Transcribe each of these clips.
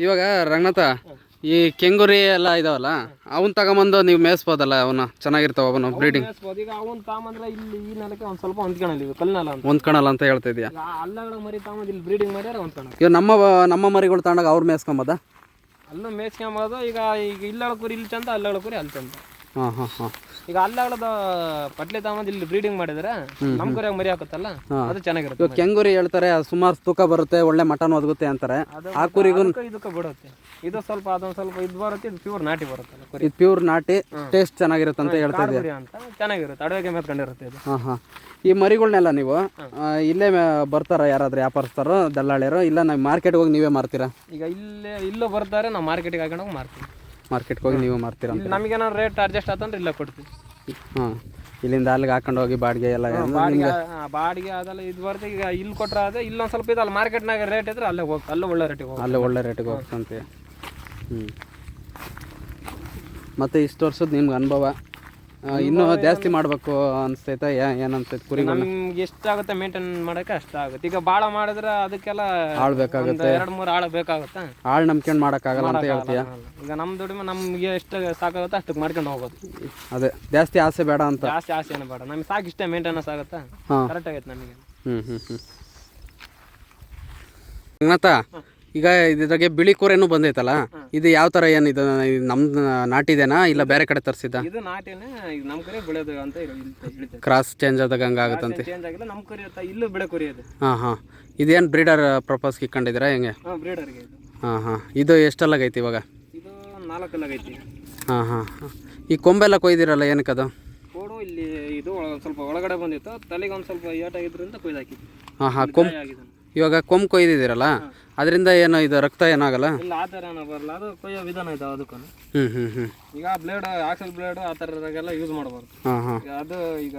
ಇವಾಗ ರಂಗನಾಥ ಈ ಕೆಂಗುರಿ ಎಲ್ಲ ಇದಾವಲ್ಲ ಅವನ್ ತಗೊಂಬಂದು ನೀವು ಮೇಯಿಸ್ಬೋದಲ್ಲ ಅವನ್ನ ಚೆನ್ನಾಗಿರ್ತಾವ ಅವನು ಬ್ರೀಡಿಂಗ್ ಈಗ ಅವನ್ ತಾಮಂದ್ರೆ ಇಲ್ಲಿ ಈ ನೆಲಕ್ಕೆ ಒಂದ್ ಸ್ವಲ್ಪ ಹೊಂದ್ಕೊಳಲ್ಲ ಇದು ಕಲ್ನಲ್ಲ ಅಂತ. ಹೊಂದ್ಕೊಳಲ್ಲ ಅಂತ ಹೇಳ್ತಾ ಇದೀಯ ಅಲ್ಲಗಳ ಮರಿ ತಾಮಂದ್ ಇಲ್ಲಿ ಬ್ರೀಡಿಂಗ್ ಮಾಡ್ಯಾರ ಹೊಂದ್ಕೊಳ ಇವಾಗ ನಮ್ಮ ನಮ್ಮ ಮರಿಗಳು ತಗೊಂಡಾಗ ಅವ್ರು ಮೇಯಿಸ್ಕೊಂಬೋದಾ? ಅಲ್ಲೂ ಮೇಯಿಸ್ಕೊಂಬೋದು. ಈಗ ಈಗ ಇಲ್ಲಗಳ ಕುರಿ ಇಲ್ಲಿ ಚಂದ ಅಲ್ಲಗಳ ಕುರಿ ಅಲ್ಲಿ ಚಂದ. ಹಾಂ ಹಾಂ ಹಾಂ. ಈಗ ಅಲ್ಲಗಳದ ಪಟ್ಲೆ ತಾಮಂದ್ ಇಲ್ಲಿ ಬ್ರೀಡಿಂಗ್ ಮಾಡಿದ್ರೆ. ನಮ್ ಕುರಿಯಾಗ ಮರಿ ಹಾಕುತ್ತಲ್ಲ ಅದು ಚೆನ್ನಾಗಿರುತ್ತೆ ಇವಾಗ ಕೆಂಗುರಿ ಹೇಳ್ತಾರೆ ಸುಮಾರು ತೂಕ ಬರುತ್ತೆ ಒಳ್ಳೆ ಮಟನ್ ಒದಗುತ್ತೆ ಅಂತಾರೆ. ಅದು ಆ ಕುರಿಗೂ ಇದಕ್ಕ ಇದಕ್ಕೆ ಬಿಡುತ್ತೆ. ಇದು ಸ್ವಲ್ಪ ಅದೊಂದು ಸ್ವಲ್ಪ ಇದು ಬರುತ್ತೆ ಇದು ಪ್ಯೂರ್ ನಾಟಿ ಬರುತ್ತೆ ಕುರಿ. ಇದು ಪ್ಯೂರ್ ನಾಟಿ ಟೇಸ್ಟ್ ಚೆನ್ನಾಗಿರುತ್ತೆ ಅಂತ ಹೇಳ್ತಾ ಕಾಡು ಕುರಿ ಅಂತ ಚೆನ್ನಾಗಿರುತ್ತೆ ಅಡವೆಗೆ ಮೇತ್ಕೊಂಡಿರುತ್ತೆ ಇದು. ಹಾಂ ಹಾಂ. ಈ ಮರಿಗಳನ್ನೆಲ್ಲ ನೀವು ಆ, ಇಲ್ಲೇ ಮೇ- ಬರ್ತಾರ ಯಾರಾದ್ರೂ ವ್ಯಾಪಾರಸ್ಥರು ದಲ್ಲಾಳಿಯರು? ಇಲ್ಲ ನಾವು ಮಾರ್ಕೆಟ್ಗೆ ಹೋಗಿ ನೀವೇ ಮಾರ್ತೀರಾ? ಈಗ ಇಲ್ಲೇ ಇಲ್ಲೂ ಬರ್ತಾರೆ ನಾವು ಮಾರ್ಕೆಟಿಗೆ ಹಾಕೊಂಡು ಹೋಗಿ ಮಾರ್ತೀವಿ. ಮಾರ್ಕೆಟ್ಗೆ ಹೋಗಿ ನೀವು ಮಾರ್ತೀರಾ ನಮಗೆ ನಮಗೇನಾದ್ರು ರೇಟ್ ಅಡ್ಜಸ್ಟ್ ಆತಂದ್ರೆ ಇಲ್ಲ ಕೊಡ್ತೀವಿ. ಹಾಂ ಇಲ್ಲಿಂದ ಅಲ್ಲಿಗೆ ಹಾಕೊಂಡು ಹೋಗಿ ಬಾಡಿಗೆ ಎಲ್ಲ ಬಾಡಿಗೆ ಆ, ಬಾಡಿಗೆ ಅದೆಲ್ಲ ಇದು ಬರುತ್ತೆ. ಈಗ ಇಲ್ಲಿ ಕೊಟ್ರೆ ಅದೇ ಇಲ್ಲೊಂದು ಸ್ವಲ್ಪ ಇದಲ್ಲ ಮಾರ್ಕೆಟ್ನಾಗ ರೇಟ್ ಇದ್ರೆ ಅಲ್ಲೇ ಹೋಗಿ ಅಲ್ಲೇ ಒಳ್ಳೆ ರೇಟಿಗೆ ಹೋಗಿ ಅಲ್ಲೇ ಒಳ್ಳೆ ರೇಟಿಗೆ ಹೋಗ್ತಂತೆ. ಹ್ಞೂ ಮತ್ತು ಇಷ್ಟು ವರ್ಷದ ನಿಮ್ಗೆ ಅನುಭವ? ಇನ್ನೂ ಜಾಸ್ತಿ ಮಾಡಬೇಕು ಅನಿಸ್ತೈತೆ ಏನನ್ಸ್ತೈತೆ ಕುರಿ ನಮ್ಗೆ ಎಷ್ಟಾಗುತ್ತೆ ಮೇಂಟೈನ್ ಅಷ್ಟ ಆಗುತ್ತೆ. ಈಗ ಬಾಳ ಮಾಡಿದ್ರೆ ಅದಕ್ಕೆಲ್ಲ ಆಳ್ ಬೇಕಾಗುತ್ತೆ. ಒಂದು ಎರಡು ಮೂರು ಆಳು ಬೇಕಾಗುತ್ತೆ? ಆಳು ನಂಬ್ಕೊಂಡು ಮಾಡೋಕ್ಕಾಗಲ್ಲ ಅಂತ ಹೇಳ್ತೀಯ? ಈಗ ನಮ್ಮ ದುಡಿಮೆ ನಮ್ಗೆ ಎಷ್ಟು ಸಾಕಾಗುತ್ತೆ ಅಷ್ಟಕ್ಕೆ ಮಾಡ್ಕೊಂಡು ಹೋಗೋದು ಅದೇ ಜಾಸ್ತಿ ಆಸೆ ಬೇಡ ಅಂತ. ಜಾಸ್ತಿ ಆಸೆ ಏನು ಬೇಡ. ನಮ್ಗೆ ಸಾಕ್ ಇಷ್ಟೇ ಮೇಂಟೆನೆನ್ಸ್ ಆಗುತ್ತೆ? ಕರೆಕ್ಟ್ ಆಗೈತೆ ನಮಗೆ. ಹ್ಞೂ ಹ್ಞೂ ಹ್ಞೂ ಈಗ ಇದ್ರಾಗೆ ಬಿಳಿ ಕೂರೆನೂ ಬಂದೈತಲ್ಲ? ಇದು ಯಾವ ತರ ಏನು ಇದು ನಮ್ ನಮ್ಮ ನಾಟಿದೇನಾ ಇಲ್ಲ ಬೇರೆ ಕಡೆ ತರಿಸಿದ್ದ? ಇದು ನಾಟಿನೇ ಈಗ ನಮ್ಮ ಕಡೆ ಅಂತ ಹೇಳ್ತೇವೆ ಕ್ರಾಸ್ ಚೇಂಜ್ ಆದಾಗ ಹಂಗಾಗುತ್ತಂತೆ ಚೇಂಜ್ ಆಗಿಲ್ಲ ನಮ್ಮ ಕುರಿ ಇರ್ತಾ ಇಲ್ಲೂ ಬೆಳೆ ಕುರಿ ಅದು ಹಾಂ ಹಾಂ. ಇದೇನು ಬ್ರೀಡರ್ ಪ್ರಪೋಸ್ ಇಕ್ಕೊಂಡಿದ್ದೀರಾ ಹೆಂಗೆ? ಹಾಂ ಹಾ ಇದು. ಹಾಂ ಹಾಂ. ಇದು ಎಷ್ಟಲ್ಲಾಗೈತಿ ಇವಾಗ? ಇದು ಹಾಂ ಹಾಂ ಹಾಂ. ಈ ಕೊಂಬೆಲ್ಲ ಕೊಯ್ದಿರಲ್ಲ ಏನಕ್ಕೆ ಅದು? ಕೋಡು ಇಲ್ಲಿ ಇದು ಒಳ- ಸ್ವಲ್ಪ ಒಳಗಡೆ ಬಂದಿತ್ತು. ತಲೆಗೆ ಒಂದು ಸ್ವಲ್ಪ ಏಟಾಗಿದ್ರಿಂದ ಕೊಯ್ದು ಹಾಕಿದ್ವಿ. ಹಾಂ ಹಾಂ. ಕೊಂಬ್ ಇವಾಗ ಕೊಂಬ್ ಕೊಯ್ದಿದ್ದೀರಲ್ಲ? ಅದರಿಂದ ಏನು ಇದು ರಕ್ತ ಏನಾಗಲ್ಲ? ಇಲ್ಲ ಆ ಥರ ಏನೋ ಬರಲ್ಲ. ಅದು ಕೊಯ್ಯೋ ವಿಧಾನ ಇದೆ ಅದಕ್ಕೂ ಹ್ಞೂ ಹ್ಞೂ ಹ್ಞೂ ಈಗ ಬ್ಲೇಡ್ ಆಕ್ಸಲ್ ಬ್ಲೇಡ್ ಆ ಥರದಾಗೆಲ್ಲ ಯೂಸ್ ಮಾಡಬಾರ್ದು. ಹಾಂ ಹಾಂ. ಈಗ ಅದು ಈಗ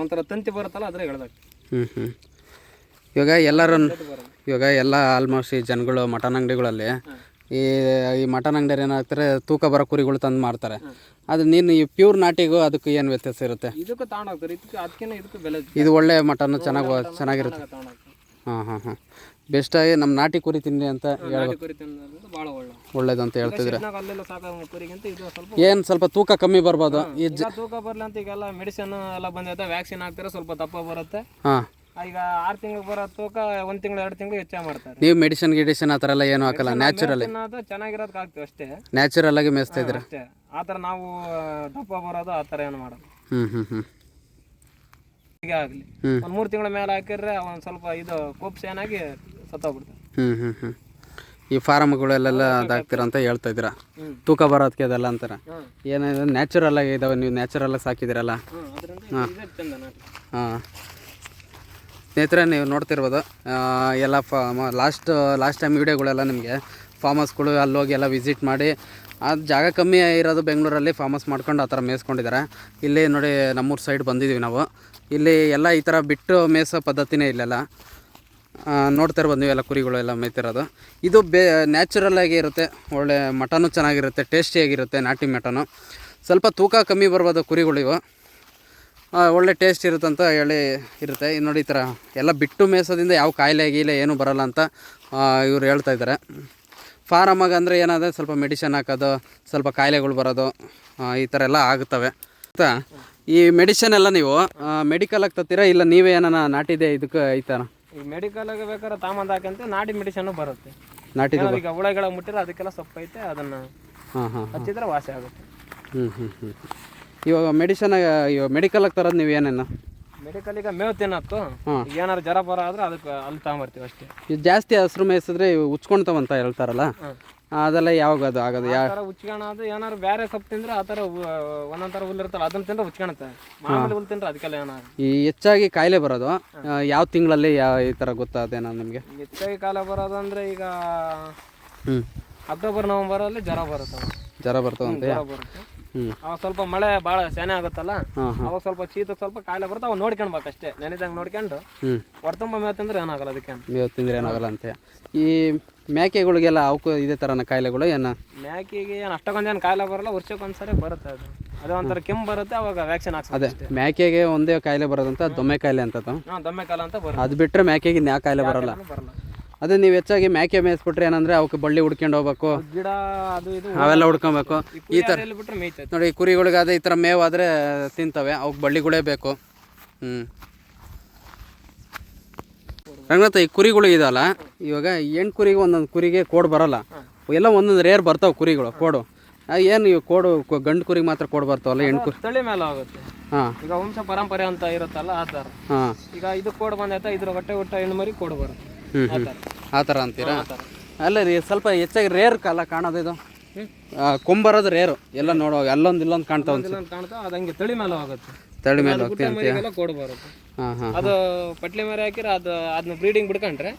ಒಂಥರ ತಂತಿ ಬರುತ್ತಲ್ಲ ಅದ್ರಾಗ ಹೇಳ್ದಾಗ ಹ್ಞೂ ಹ್ಞೂ ಇವಾಗ ಎಲ್ಲರೂ ಬರಲ್ಲ. ಇವಾಗ ಎಲ್ಲ ಆಲ್ಮೋಸ್ಟ್ ಈ ಜನಗಳು ಮಟನ್ ಅಂಗಡಿಗಳಲ್ಲಿ ಈ ಈ ಮಟನ್ ಅಂಗಡಿ ಏನಾಗ್ತಾರೆ ತೂಕ ಬರೋ ಕುರಿಗಳು ತಂದು ಮಾರ್ತಾರೆ. ಅದು ನೀನು ಈ ಪ್ಯೂರ್ ನಾಟಿಗೂ ಅದಕ್ಕೆ ಏನು ವ್ಯತ್ಯಾಸ ಇರುತ್ತೆ? ಇದಕ್ಕೂ ತಗೊಂಡೋಗ್ತಾರೆ ಇದಕ್ಕೆ ಅದಕ್ಕೆ ಇದಕ್ಕೂ ಬೆಲೆ. ಇದು ಒಳ್ಳೆ ಮಟನ್ ಚೆನ್ನಾಗಿ ಚೆನ್ನಾಗಿರುತ್ತೆ. ಹಾಂ ಹಾಂ ಹಾಂ. ಬೆಸ್ಟಾಗಿ ನಮ್ಮ ನಾಟಿ ಕುರಿ ತಿನ್ನಿ ಅಂತ ನಾಟಿ ಕುರಿ ತಿನ್ನೋದ್ರಿಂದ ಭಾಳ ಒಳ್ಳೆ. ಒಳ್ಳೇದು ಅಂತ ಹೇಳ್ತಿದ್ರೆ ಇದ್ನಾಗ ಅಲ್ಲೆಲ್ಲ ಕುರಿಗಿಂತ ಇದು ಸ್ವಲ್ಪ ಏನು ಸ್ವಲ್ಪ ತೂಕ ಕಮ್ಮಿ ಬರ್ಬೋದು. ಈ ಈಗ ತೂಕ ಬರಲಿ ಅಂತ ಈಗೆಲ್ಲ ಮೆಡಿಸಿನ್ ಎಲ್ಲ ಬಂದೈತೆ ವ್ಯಾಕ್ಸಿನ್ ಹಾಕ್ತಾರೆ ಸ್ವಲ್ಪ ದಪ್ಪ ಬರುತ್ತೆ. ಹಾಂ. ಈಗ ಆರು ತಿಂಗಳು ಬರೋ ತೂಕ ಒಂದ್ ತಿಂಗಳು ಎರಡು ತಿಂಗಳು ಹೆಚ್ಚಾಗಿ ಮಾಡ್ತಾರೆ. ನೀವು ಮೆಡಿಸಿನ್ ಗಿಡಿಸಿನ್ ಆ ಥರ ಎಲ್ಲ ಏನು ಹಾಕಲ್ಲ ನ್ಯಾಚುರಲಿ ತಿನ್ನೋದು ಚೆನ್ನಾಗಿರೋದಕ್ಕೆ ಹಾಕ್ತೀವಿ ಅಷ್ಟೇ. ನ್ಯಾಚುರಲ್ ಆಗಿ ಮೇಯಿಸ್ತಾ ಇದ್ದೀರಾ? ಅಷ್ಟೇ. ಆ ಥರ ನಾವು ದಪ್ಪ ಬರೋದು ಆ ಥರ ಏನು ಮಾಡೋದು ಹ್ಮ್ ಹ್ಮ್ ಹ್ಞೂ ಆಗಲಿ. ಹ್ಮ್. ಒಂದು ಮೂರು ತಿಂಗಳ ಮೇಲೆ ಹಾಕಿದ್ರೆ ಒಂದು ಸ್ವಲ್ಪ ಇದು ಕೋಪ್ಸ್ ಏನಾಗಿ ಹ್ಞೂ ಹ್ಞೂ ಹ್ಞೂ ಈ ಫಾರಮ್ಗಳಲ್ಲೆಲ್ಲ ಅದಾಗ್ತೀರ ಅಂತ ಹೇಳ್ತಾ ಇದ್ದೀರ ತೂಕ ಬರೋದಕ್ಕೆ ಅದೆಲ್ಲ ಅಂತಾರ ಏನಿದೆ ನ್ಯಾಚುರಲ್ ಆಗಿ ಇದಾವೆ ನೀವು ನ್ಯಾಚುರಲ್ ಆಗಿ ಸಾಕಿದಿರಲ್ಲ ನಾಟಿ. ಹಾಂ. ಸ್ನೇಹಿತರೆ ನೀವು ನೋಡ್ತಿರ್ಬೋದು ಆ, ಎಲ್ಲ ಫಾ ಲಾಸ್ಟ್ ಲಾಸ್ಟ್ ಟೈಮ್ ವೀಡಿಯೋಗಳೆಲ್ಲ ನಿಮಗೆ ಫಾರ್ಮ್ ಹೌಸ್ಗಳು ಅಲ್ಲಿ ಹೋಗಿ ಎಲ್ಲ ವಿಸಿಟ್ ಮಾಡಿ ಅದು ಜಾಗ ಕಮ್ಮಿ ಇರೋದು ಬೆಂಗಳೂರಲ್ಲಿ ಫಾರ್ಮ್ ಹೌಸ್ ಮಾಡ್ಕೊಂಡು ಆ ಥರ ಮೇಯಿಸ್ಕೊಂಡಿದ್ದಾರೆ. ಇಲ್ಲಿ ನೋಡಿ ನಮ್ಮೂರು ಸೈಡ್ ಬಂದಿದ್ದೀವಿ ನಾವು. ಇಲ್ಲಿ ಎಲ್ಲ ಈ ಥರ ಬಿಟ್ಟು ಮೇಯಿಸೋ ಪದ್ಧತಿನೇ ಇಲ್ಲೆಲ್ಲ. ಆ, ನೋಡ್ತಾ ಇರ್ಬೋದು ನೀವೆಲ್ಲ ಕುರಿಗಳು ಎಲ್ಲ ಮೇಯ್ತಿರೋದು. ಇದು ಬೇ ನ್ಯಾಚುರಲ್ ಆಗಿ ಇರುತ್ತೆ, ಒಳ್ಳೆ ಮಟನು ಚೆನ್ನಾಗಿರುತ್ತೆ ಟೇಸ್ಟಿಯಾಗಿರುತ್ತೆ ನಾಟಿ ಮಟನು. ಸ್ವಲ್ಪ ತೂಕ ಕಮ್ಮಿ ಬರ್ಬೋದು ಕುರಿಗಳಿವು ಒಳ್ಳೆ ಟೇಸ್ಟ್ ಇರುತ್ತೆ ಅಂತ ಹೇಳಿ ಇರುತ್ತೆ. ಇನ್ನು ನೋಡಿ ಈ ಥರ ಎಲ್ಲ ಬಿಟ್ಟು ಮೇಸೋದಿಂದ ಯಾವ ಕಾಯಿಲೆ ಗೀಲೆ ಏನೂ ಬರಲ್ಲ ಅಂತ ಇವರು ಹೇಳ್ತಾ ಇದ್ದಾರೆ. ಫಾರಮಾಗ ಅಂದರೆ ಏನಾದರೆ ಸ್ವಲ್ಪ ಮೆಡಿಷನ್ ಹಾಕೋದು, ಸ್ವಲ್ಪ ಕಾಯಿಲೆಗಳು ಬರೋದು ಈ ಥರ ಎಲ್ಲ ಆಗುತ್ತವೆ. ಆಯಿತಾ ಈ ಮೆಡಿಷನ್ ಎಲ್ಲ ನೀವು ಮೆಡಿಕಲಾಗಿ ತತ್ತೀರಾ ಇಲ್ಲ ನೀವೇ ಏನಾನ ನಾಟಿದೆ ಇದಕ್ಕೆ ಐತಾರ ಈ ಮೆಡಿಕಲ್ಗೆ ಬೇಕಾದ್ರೆ ತಾಮಂದ ಹಾಕಂತೆ ನಾಡಿ ಮೆಡಿಸನ್ ಬರುತ್ತೆ. ನಾಟಿ ಈಗ ಹುಳಗಳ ಮುಟ್ಟಿದ್ರೆ ಅದಕ್ಕೆಲ್ಲ ಸೊಪ್ಪು ಐತೆ ಅದನ್ನ ಹಾಂ ಹಾಂ ಹಚ್ಚಿದ್ರೆ ವಾಸಿ ಆಗುತ್ತೆ. ಹ್ಞೂ ಹ್ಞೂ ಹ್ಞೂ ಇವಾಗ ಮೆಡಿಸನ್ ಇವಾಗ ಮೆಡಿಕಲಾಗಿ ತರೋದು ನೀವು ಏನೇನು ಮೆಡಿಕಲ್ ಈಗ ಮೇವು ತಿನ್ನತ್ತು ಏನಾದ್ರು ಜ್ವರ ಬರ ಆದ್ರೆ ಅದಕ್ಕೆ ಅಲ್ಲಿ ತಗೊಂಬರ್ತೀವಿ ಅಷ್ಟೇ. ಇದು ಜಾಸ್ತಿ ಹಸಿರು ಮೇಯಿಸಿದ್ರೆ ಇವು ಉಚ್ಕೊಳ್ತಾವಂತ ಹೇಳ್ತಾರಲ್ಲ. ಅದೆಲ್ಲ ಯಾವಾಗ ಅದು ಆಗೋದು? ಯಾವ ಉಚ್ಕಣ ಅದು ಏನಾದ್ರು ಬೇರೆ ಸೊಪ್ಪು ತಿಂದ್ರೆ ಆ ಥರ ಉ- ಒಂದೊಂದ್ ಥರ ಹುಲ್ಲು ಇರ್ತಲ್ಲ ಅದನ್ನ ತಿಂದ್ರೆ ಉಚ್ಕೊಳುತ್ತೆ ಮಾಮೂಲಿ ಹುಲ್ಲು ತಿಂದ್ರೆ ಅದಕ್ಕೆಲ್ಲ ಏನಾರು. ಈ ಹೆಚ್ಚಾಗಿ ಕಾಯಿಲೆ ಬರೋದು ಯಾವ ತಿಂಗಳಲ್ಲಿ ಯಾವ ಈ ಥರ ಗೊತ್ತಾದೇನೋ ನಿಮಗೆ? ಹೆಚ್ಚಾಗಿ ಕಾಲ ಬರೋದು ಅಂದ್ರೆ ಈಗ ಅಕ್ಟೋಬರ್ ಅಕ್ಟೋಬರ್ ನವೆಂಬರಲ್ಲಿ ಜ್ವರ ಬರುತ್ತೆ. ಜ್ವರ ಹ್ಞೂ ಅವಾಗ ಸ್ವಲ್ಪ ಮಳೆ ಭಾಳ ಸೆನೆ ಆಗುತ್ತಲ್ಲ ಅವಾಗ ಸ್ವಲ್ಪ ಶೀತ ಸ್ವಲ್ಪ ಕಾಯಿಲೆ ಬರುತ್ತೆ ಅವಾಗ ನೋಡ್ಕೊಂಡ್ಬೇಕು ಅಷ್ಟೇ ನೆನೆದಂಗೆ ನೋಡ್ಕೊಂಡು ಹೊರತುಂಬ ಮೇವು ತಿಂದ್ರೆ ಏನಾಗಲ್ಲ ಅದಕ್ಕೆ. ಮೇವು ತಿಂದ್ರೆ ಏನಾಗಲ್ಲ ಅಂತೆ. ಈ ಮೇಕೆಗಳಿಗೆಲ್ಲ ಅವಕ್ಕೂ ಇದೇ ಥರನ ಕಾಯಿಲೆಗಳು ಏನು? ಮ್ಯಾಕಿಗೆ ಏನು ಕಾಯಿಲೆ ಬರಲ್ಲ ವರ್ಷಕ್ಕೊಂದ್ಸರಿ ಬರುತ್ತೆ ಅದು. ಅದೇ ಒಂಥರ ಕೆಮ್ಮು ಬರುತ್ತೆ ಅವಾಗ ವ್ಯಾಕ್ಸಿನ್ ಹಾಕ್ಸ್ ಅದೇ ಮೇಕೆಗೆ ಒಂದೇ ಕಾಯಿಲೆ ಬರೋದಂತ ದೊಮ್ಮೆ ಕಾಯಿಲೆ ಅಂತ ದೊಮ್ಮೆ ಕಾಯಿಲೆ ಅಂತ ಬರುತ್ತೆ. ಅದು ಬಿಟ್ಟರೆ ಮೇಕೆಗೆ ಇನ್ಯಾವ ಕಾಯಿಲೆ ಬರಲ್ಲ. ಬರಲ್ಲ. ಅದೇ ನೀವು ಹೆಚ್ಚಾಗಿ ಮೇಕೆ ಮೇಯಿಸ್ಬಿಟ್ರೆ ಏನಂದ್ರೆ ಅವಕ್ಕೆ ಬಳ್ಳಿ ಹುಡ್ಕೊಂಡು ಹೋಗ್ಬೇಕು. ಗಿಡ ಅದು ಇದು ಅವೆಲ್ಲ ಹುಡ್ಕೊಬೇಕು. ಈ ಥರ ಬಿಟ್ರೆ ಮೇಯ್ತೈತೆ. ನೋಡಿ ಕುರಿಗಳಿಗಾದ್ರೆ ಈ ಥರ ಮೇವಾದರೆ ತಿಂತವೆ. ಅವಕ್ಕೆ ಬಳ್ಳಿಗಳೇ ಬೇಕು. ಹ್ಞೂ ರಂಗನಾಥ ಈ ಕುರಿಗಳು ಇದಲ್ಲ ಇವಾಗ ಹೆಣ್ಣು ಕುರಿಗೆ ಒಂದೊಂದು ಕುರಿಗೆ ಕೋಡ್ ಬರಲ್ಲ. ಎಲ್ಲ ಒಂದೊಂದು ರೇರ್ ಬರ್ತಾವೆ ಕುರಿಗಳು ಕೋಡು. ಏನು ಇವು ಕೋಡು ಗಂಡು ಕುರಿಗೆ ಮಾತ್ರ ಕೋಡ್ ಬರ್ತಾವಲ್ಲ ಹೆಣ್ಣು ಕುರಿ? ತಳಿ ಮೇಲೆ ಆಗುತ್ತೆ. ಹಾಂ. ಈಗ ವಂಶ ಪರಂಪರೆ ಅಂತ ಇರುತ್ತಲ್ಲ ಆ ಥರ. ಹಾಂ. ಈಗ ಇದು ಕೋಡ್ ಬಂದೈತೆ ಇದ್ರ ಹೊಟ್ಟೆ ಹುಟ್ಟ ಹೆಣ್ಣು ಮರಿ ಕೋಡ್ ಬರುತ್ತೆ. ಹ್ಞೂ ಹ್ಞೂ ಆ ಥರ ಅಂತೀರಾ? ಅಲ್ಲ ರೀ ಸ್ವಲ್ಪ ಹೆಚ್ಚಾಗಿ ರೇರ್ ಕಾಲ ಕಾಣೋದು ಇದು. ಕೊಂಬರೋದು ರೇರು ಎಲ್ಲ ನೋಡೋ ಅಲ್ಲೊಂದು ಇಲ್ಲೊಂದು ಇಲ್ಲೊಂದು ಕಾಣ್ತಾ ಅದಂಗೆ ತಳಿ ಮೇಲೆ ಹೋಗುತ್ತೆ. ತಳಿ ಮೇಲೆ ಹೋಗ್ತೀವಿ ಕೋಡ್ ಬರುತ್ತೆ. ಅದು ಪಟ್ಲಿ ಮರಿ ಹಾಕಿರ ಅದು ಅದನ್ನ ಬ್ರೀಡಿಂಗ್ ಬಿಡ್ಕೊಂಡ್ರೆ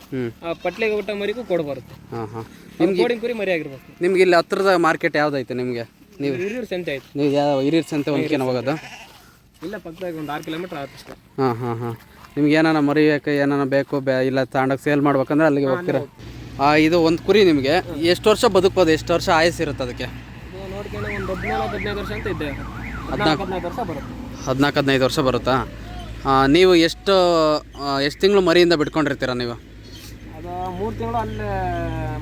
ಪಟ್ಲಿಗೆ ಊಟ ಮರಿಗೂ ಕೋಡ್ ಬರುತ್ತೆ. ಹಾ ಹಾಂ. ಅದು ಕುರಿ ಮರಿ ಆಗಿರ್ಬೇಕು. ನಿಮ್ಗೆ ಇಲ್ಲಿ ಹತ್ರದ ಮಾರ್ಕೆಟ್ ಯಾವ್ದೈತೆ ನಿಮಗೆ? ನೀವು ಹಿರಿಯೂರು ಸಂತೆ ಆಯ್ತು. ನೀವು ಯಾವ ಹಿರಿಯರ್ ಸಂತೆ ಹೊಂದ್ಕೆನ ಹೋಗೋದು? ಇಲ್ಲ ಪಕ್ಕದಾಗ ಒಂದು ಆರು ಕಿಲೋಮೀಟರ್ ಆಗುತ್ತೆ ಹಾಂ ಹಾಂ ಹಾಂ. ನಿಮ್ಗೆ ಏನಾರ ಮರಿಬೇಕು ಏನಾರ ಬೇಕು ಬೇ ಇಲ್ಲ ತಗೊಂಡೋಗಿ ಸೇಲ್ ಮಾಡ್ಬೇಕಂದ್ರೆ ಅಲ್ಲಿಗೆ ಹೋಗ್ತೀರಾ? ಆ, ಇದು ಒಂದು ಕುರಿ ನಿಮಗೆ. ಎಷ್ಟು ವರ್ಷ ಬದುಕ್ಬೋದು? ಎಷ್ಟು ವರ್ಷ ಆಯಸ್ಸು ಇರುತ್ತೆ ಅದಕ್ಕೆ? ಇದು ನೋಡ್ಕೊಂಡು ಒಂದು ಹದಿನಾಲ್ಕು ಹದಿನೈದು ವರ್ಷ ಅಂತ ಇದ್ದೆ. ಹದಿನಾಲ್ಕು ಹದಿನೈದು ವರ್ಷ ಬರುತ್ತೆ. ಹದಿನಾಲ್ಕು ಹದಿನೈದು ವರ್ಷ ಬರುತ್ತಾ? ಆ, ನೀವು ಎಷ್ಟು ಎಷ್ಟು ತಿಂಗಳು ಮರಿಯಿಂದ ಬಿಟ್ಕೊಂಡಿರ್ತೀರ ನೀವು? ಅದು ಮೂರು ತಿಂಗಳು ಅಲ್ಲಿ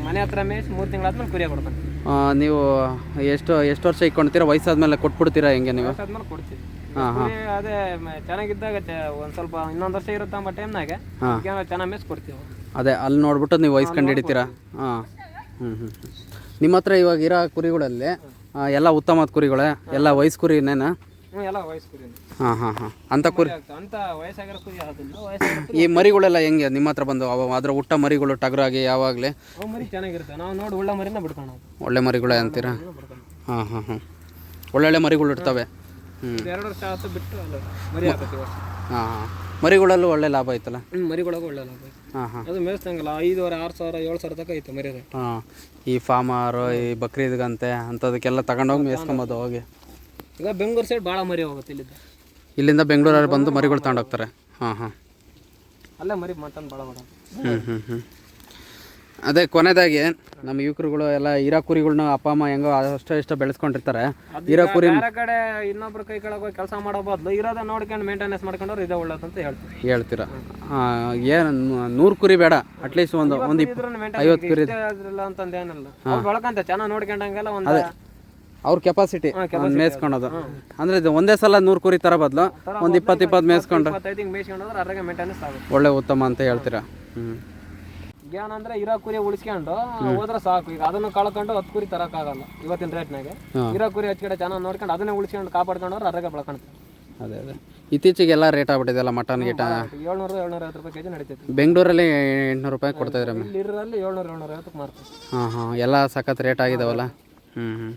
ಮನೆ ಹತ್ರ ಮೇಯ್ಸಿ ಮೂರು ತಿಂಗಳಾದ್ಮೇಲೆ ಕುರಿಯ ಕೊಡ್ತಾನೆ. ಆ, ನೀವು ಎಷ್ಟು ಎಷ್ಟು ವರ್ಷ ಇಟ್ಕೊಂಡಿರ್ತೀರ? ವಯಸ್ಸಾದ್ಮೇಲೆ ಕೊಟ್ಬಿಡ್ತೀರಾ ಹೆಂಗೆ ನೀವು? ಆದ್ಮೇಲೆ ಕೊಡ್ತೀವಿ. ಅದೇ ಚೆನ್ನಾಗಿದ್ದಾಗ ಒಂದು ಸ್ವಲ್ಪ ಇನ್ನೊಂದು ವರ್ಷ ಇರುತ್ತೆ ಅಂಬ ಟೈಮ್ನಾಗೆ. ಚೆನ್ನಾಗಿ ಮೆಸ್ ಕೊಡ್ತೀವಿ. ಅದೇ ಅಲ್ಲಿ ನೋಡ್ಬಿಟ್ಟು ನೀವು ವಯಸ್ಕೊಂಡು ಹಿಡಿತೀರಾ? ಹಾಂ. ಹ್ಞೂ ಹ್ಞೂ ನಿಮ್ಮ ಹತ್ರ ಇವಾಗ ಇರೋ ಕುರಿಗಳಲ್ಲಿ ಎಲ್ಲ ಉತ್ತಮವಾದ ಕುರಿಗಳೇ? ಎಲ್ಲ ವಯಸ್ಸು ಕುರಿನೇನಾ ಹ್ಞೂ ಎಲ್ಲ ವಯಸ್ಸು ಕುರಿ ಹಾಂ ಹಾಂ ಹಾಂ. ಅಂತ ಕುರಿ ಅಂತ ವಯಸ್ಸಾಗಿರೋ ಕುರಿ ಯಾವುದಿಲ್ಲ. ಕುರಿ ಈ ಮರಿಗಳೆಲ್ಲ ಹೆಂಗೆ? ನಿಮ್ಮ ಹತ್ರ ಬಂದು ಅವ ಅದ್ರ ಹುಟ್ಟ ಮರಿಗಳು ಟಗರಾಗಿ ಯಾವಾಗಲೇ? ಮರಿ ಚೆನ್ನಾಗಿರುತ್ತೆ. ನಾವು ನೋಡಿ ಒಳ್ಳೆ ಮರಿನ ಬಿಡ್ಕೊಂಡು ಒಳ್ಳೆ ಮರಿಗಳೇ ಅಂತೀರಾ? ಹಾಂ ಹಾಂ ಹಾಂ. ಒಳ್ಳೊಳ್ಳೆ ಮರಿಗಳು ಇರ್ತವೆ. ಎರಡು ವರ್ಷ ಆಯ್ತು ಬಿಟ್ಟು ಅಲ್ಲ ಮರಿ ಹಾಕತ್ತಿ ವರ್ಷ. ಹಾಂ ಮರಿಗಳಲ್ಲೂ ಒಳ್ಳೆ ಲಾಭ ಐತಲ್ಲ ಹ್ಞೂ ಮರಿಗಳಾಗ ಒಳ್ಳೆ ಲಾಭ ಐತೆ. ಹಾಂ ಹಾಂ. ಅದು ಮೇಯಿಸ್ದಂಗಲ್ಲ ಐದುವರೆ ಆರು ಸಾವಿರ ಏಳು ಸಾವಿರ ತನಕ ಐತೆ ಮರಿ ರೇಟ್ ಹಾಂ ಈ ಫಾರ್ಮರು ಈ ಬಕ್ರೀದ್ಗಂತೆ ಅಂಥದಕ್ಕೆಲ್ಲ ತಗೊಂಡೋಗಿ ಮೇಯಿಸ್ಕೊಂಬೋದು ಹೋಗಿ. ಈಗ ಬೆಂಗಳೂರು ಸೈಡ್ ಭಾಳ ಮರಿ ಹೋಗುತ್ತೆ ಇಲ್ಲಿಂದ. ಇಲ್ಲಿಂದ ಬೆಂಗಳೂರಲ್ಲಿ ಬಂದು ಮರಿಗಳು ತಗೊಂಡೋಗ್ತಾರೆ. ಹಾಂ ಹಾಂ. ಅಲ್ಲೇ ಮರಿ ಮಟನ್ ಭಾಳ ಬರೋದು ಹ್ಞೂ ಹ್ಞೂ ಹ್ಞೂ ಅದೇ ಕೊನೆದಾಗಿ ನಮ್ಮ ಯುವಕರುಗಳು ಎಲ್ಲ ಹೀರಾ ಕುರಿಗಳನ್ನ ಅಪ್ಪ ಅಮ್ಮ ಹೆಂಗೋ ಅಷ್ಟೋ ಇಷ್ಟ ಬೆಳೆಸ್ಕೊಂಡಿರ್ತಾರೆ. ಹೀರಾ ಕುರಿ ಬೇರೆ ಕಡೆ ಇನ್ನೊಬ್ರ ಕೈ ಕೆಳಗೆ ಹೋಗಿ ಕೆಲಸ ಮಾಡೋ ಬದಲು ಇರೋದ ನೋಡ್ಕೊಂಡು ಮೇಂಟೆನೆನ್ಸ್ ಮಾಡ್ಕೊಂಡ್ರೆ ಇದೇ ಒಳ್ಳೇದು ಅಂತ ಹೇಳ್ತೀರಾ? ಏನು ನೂರು ಕುರಿ ಬೇಡ ಅಟ್ಲೀಸ್ಟ್ ಒಂದು ಒಂದು ಐವತ್ತು ಕುರಿ ಅದ್ರಲ್ಲ ಅಂತಂದು ಏನಿಲ್ಲ. ಅವ್ರು ಬೆಳಕಂತ ಚೆನ್ನಾಗಿ ನೋಡ್ಕೊಂಡಂಗೆಲ್ಲ ಒಂದು ಅವ್ರ ಕೆಪಾಸಿಟಿ ಮೇಯ್ಸ್ಕೊಳೋದು ಅಂದ್ರೆ ಇದು ಒಂದೇ ಸಲ ನೂರು ಕುರಿ ತರ ಬದಲು ಒಂದು ಇಪ್ಪತ್ತು ಇಪ್ಪತ್ತು ಒಳ್ಳೆ ಉತ್ತಮ ಅಂತ ಹೇಳ್ತೀರಾ? ಹ್ಞೂ ಏನಂದ್ರೆ ಇರೋ ಕುರಿ ಉಳಿಸ್ಕೊಂಡು ಹೋದ್ರೆ ಸಾಕು. ಈಗ ಅದನ್ನು ಕಳ್ಕೊಂಡು ಹತ್ತು ಕುರಿ ತರಕ್ಕಾಗಲ್ಲ ಇವತ್ತಿನ ರೇಟ್ನಾಗೆ. ಇರೋ ಕುರಿ ಹಚ್ಕಡೆ ಚೆನ್ನಾಗಿ ನೋಡ್ಕೊಂಡು ಅದನ್ನೇ ಉಳಿಸ್ಕೊಂಡು ಕಾಪಾಡ್ಕೊಂಡ್ರೆ ಅರಗ ಬೆಳ್ಕೊಂತೀವಿ ಅದೇ ಅದೇ. ಇತ್ತೀಚೆಗೆಲ್ಲ ರೇಟ್ ಆಗ್ಬಿಟ್ಟಿದೆಲ್ಲ ಮಟನ್ ಗಿಟ? ಏಳ್ನೂರು ಏಳ್ನೂರ ಐವತ್ತು ರೂಪಾಯಿ ಕೆಜಿ ನಡೀತೈತಿ. ಬೆಂಗಳೂರಲ್ಲಿ ಎಂಟುನೂರು ರೂಪಾಯಿ ಕೊಡ್ತಾ ಇದ್ರೆ ಇರಲ್ಲಿ ಏಳ್ನೂರು ಏಳ್ನೂರ ಐವತ್ತಕ್ಕೆ ಮಾರ್ತೀವಿ ಹಾಂ ಹಾಂ. ಎಲ್ಲ ಸಖತ್ ರೇಟ್ ಆಗಿದಾವಲ್ಲ? ಹ್ಞೂ ಹ್ಞೂ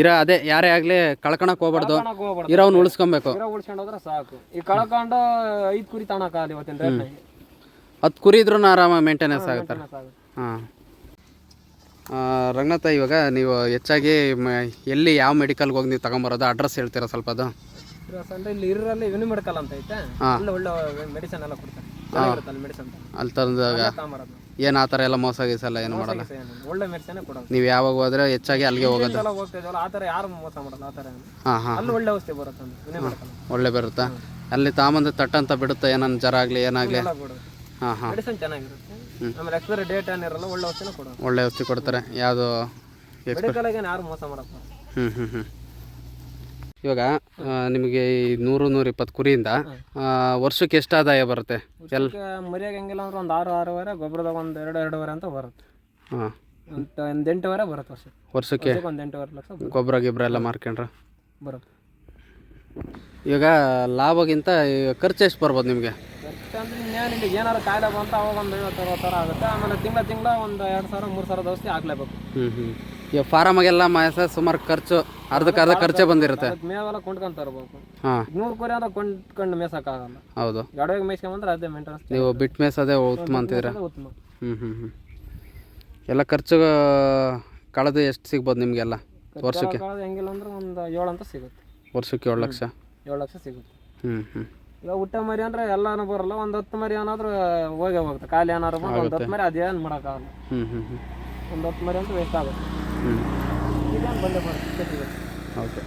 ಇರೋ ಅದೇ ಯಾರೇ ಆಗಲಿ ಕಳ್ಕೊಣಕ್ ಹೋಗ್ಬಾರ್ದು. ಕಳ್ಕೊಳಕ್ ಹೋಗ್ಬಾರ್ದು. ಇರೋವ್ನ ಉಳಿಸ್ಕೊಬೇಕು. ಇರೋ ಸಾಕು. ಈ ಕಳ್ಕೊಂಡು ಐದು ಕುರಿ ತಗೊಳಕ್ಕಾಗಲ್ಲ ಇವತ್ತಿನ ರೇಟ್ನಾಗೆ ಹತ್ತು ಕುರಿ ಇದ್ರೂ ಆರಾಮಾಗಿ ಮೇಂಟೆನೆನ್ಸ್ ಆಗುತ್ತೆ. ಹಾಂ. ರಂಗನಾಥ ಇವಾಗ ನೀವು ಹೆಚ್ಚಾಗಿ ಎಲ್ಲಿ ಯಾವ ಮೆಡಿಕಲ್ಗೆ ಹೋಗಿ ನೀವು ತಗೊಂಬರೋದು? ಅಡ್ರೆಸ್ ಹೇಳ್ತೀರಾ ಸ್ವಲ್ಪ ಅದು? ಅಂದ್ರೆ ಇಲ್ಲಿ ಇರಲ್ಲಿ ಯುನಿ ಮೆಡಿಕಲ್ ಅಂತ ಐತೆ. ಅಲ್ಲಿ ಒಳ್ಳೆ ಮೆಡಿಸನ್ ಎಲ್ಲ ಕೊಡ್ತಾರೆ. ಚೆನ್ನಾಗಿರುತ್ತೆ ಅಲ್ಲಿ ಮೆಡಿಸನ್ ಅಲ್ಲಿ ತಂದಾಗ ತಗೊಂಬರೋದು. ಏನು ಆ ಥರ ಎಲ್ಲ ಮೋಸ ಗೀಸಲ್ಲ ಏನು ಮಾಡಲ್ಲ? ಒಳ್ಳೆ ಮೆಡಿಸನ್ ಕೊಡೋದು. ನೀವು ಯಾವಾಗ ಹೋದ್ರೆ ಹೆಚ್ಚಾಗಿ ಅಲ್ಲಿಗೆ ಹೋಗೋದು. ಎಲ್ಲ ಹೋಗ್ತಾ ಇದ್ವಲ್ಲ ಆ ಥರ ಯಾರು ಮೋಸ ಮಾಡಲ್ಲ ಆ ಥರ ಹಾಂ ಹಾಂ. ಅಲ್ಲಿ ಒಳ್ಳೆ ಔಷಧಿ ಬರುತ್ತೆ ಅಂತ ಯುನಿ ಮೆಡಿಕಲ್ ಒಳ್ಳೆ ಬರುತ್ತಾ? ಅಲ್ಲಿ ತಾಮಂದ್ರೆ ತಟ್ಟಂತ ಬಿಡುತ್ತೆ? ಏನನ್ನ ಜ್ವರ ಆಗಲಿ ಏನಾಗಲಿ? ಹಾಂ ಹಾಂ. ಮೆಡಿಸನ್ ಚೆನ್ನಾಗಿರುತ್ತೆ. ಆಮೇಲೆ ಎಕ್ಸ್ಪೈರಿ ಡೇಟ್ ಏನಿರಲ್ಲ ಒಳ್ಳೆ ಔಷಧಿನ ಕೊಡೋದು. ಒಳ್ಳೆ ಔಷಧಿ ಕೊಡ್ತಾರೆ. ಯಾವುದು ಮೆಡಿಕಲ್ ಏನು ಯಾರು ಮೋಸ ಮಾಡಪ್ಪ ಹ್ಞೂ ಹ್ಞೂ ಹ್ಞೂ ಇವಾಗ ಆ, ನಿಮಗೆ ಈ ನೂರು ನೂರ ಇಪ್ಪತ್ತು ಕುರಿಯಿಂದ ಆ, ವರ್ಷಕ್ಕೆ ಎಷ್ಟು ಆದಾಯ ಬರುತ್ತೆ? ಎಲ್ಲ ಮರಿಯಾಗ ಹೆಂಗಿಲ್ಲ ಅಂದ್ರೆ ಒಂದು ಆರು ಆರೂವರೆ ಗೊಬ್ಬರದಾಗ ಒಂದು ಎರಡು ಎರಡೂವರೆ ಅಂತ ಬರುತ್ತೆ. ಹಾಂ. ಒಂದು ಒಂದು ಎಂಟೂವರೆ ಬರುತ್ತೆ ವರ್ಷಕ್ಕೆ. ವರ್ಷಕ್ಕೆ ಒಂದು ಎಂಟೂವರೆ ಲಕ್ಷ ಬರುತ್ತೆ. ಗೊಬ್ಬರ ಗಿಬ್ಬರ ಎಲ್ಲ ಮಾರ್ಕೊಂಡ್ರೆ? ಬರುತ್ತೆ. ಇವಾಗ ಲಾಭಗಿಂತ ಈ ಖರ್ಚು ಎಷ್ಟು ಬರ್ಬೋದು ನಿಮಗೆ? ಅಂದ್ರೆ ನಿಮಗೆ ಏನಾರು ಕಾಯಿಲೆ ಬಂತ ಅವಾಗ ಒಂದು ಐವತ್ತು ಅರವತ್ತು ಸಾವಿರ ಆಗುತ್ತೆ. ಆಮೇಲೆ ತಿಂಗಳ ತಿಂಗಳ ಒಂದು ಎರಡು ಸಾವಿರ ಮೂರು ಸಾವಿರ ಔಷಧಿ ಹಾಕ್ಲೇಬೇಕು. ಹ್ಞೂ ಹ್ಞೂ ಈಗ ಫಾರಮಾಗೆಲ್ಲ ಮಾಸ ಸುಮಾರು ಖರ್ಚು ಅರ್ಧಕ್ಕೆ ಅರ್ಧ ಖರ್ಚೆ ಬಂದಿರುತ್ತೆ. ಅದಕ್ಕೆ ಮೇವೆಲ್ಲ ಕೊಂಡ್ಕೊಂತ ಇರ್ಬೇಕು ಹಾಂ. ನೂರು ಕುರಿ ಅಂದ್ರೆ ಕೊಂಡ್ಕೊಂಡು ಮೇಸಕ್ಕಾಗಲ್ಲ ಹೌದು. ಗಡವೆಗೆ ಮೇಯ್ಸ್ಕೊಂಬಂದ್ರೆ ಅದೇ ಮೇಂಟೆನೆನ್ಸ್ ನೀವು ಬಿಟ್ಟು ಮೇಸೋದೇ ಉತ್ತಮ ಅಂತಿದ್ರೆ ಉತ್ತಮ. ಹ್ಞೂ ಹ್ಞೂ ಹ್ಞೂ ಎಲ್ಲ ಖರ್ಚು ಕಳೆದು ಎಷ್ಟು ಸಿಗ್ಬೋದು ನಿಮಗೆಲ್ಲ ವರ್ಷಕ್ಕೆ? ಕಳೆದ ಹೆಂಗಿಲ್ಲ ಅಂದ್ರೆ ಒಂದು ಏಳು ಅಂತ ಸಿಗುತ್ತೆ. ವರ್ಷಕ್ಕೆ ಏಳು ಲಕ್ಷ? ಏಳು ಲಕ್ಷ ಸಿಗುತ್ತೆ. ಹ್ಞೂ ಹ್ಞೂ ಈಗ ಊಟ ಮರಿ ಅಂದ್ರೆ ಎಲ್ಲಾನು ಬರಲ್ಲ ಒಂದ್ ಹತ್ತು ಮರಿ ಏನಾದ್ರು ಹೋಗೇ ಹೋಗುತ್ತೆ. ಖಾಲಿ ಏನಾದ್ರು ಬಂದು ಒಂದ್ ಹತ್ತು ಮರಿ ಅದೇನ್ ಮಾಡಕ್ಕಾಗಲ್ಲ. ಹ್ಮ್ ಹ್ಮ್ ಹ್ಮ್. ಒಂದು ಹತ್ತು ಮರಿ ಅಂದ್ರೆ ವೇಸ್ಟ್ ಆಗುತ್ತೆ. ಇದೇನು ಬಂದೇ ಬರುತ್ತೆ ಓಕೆ.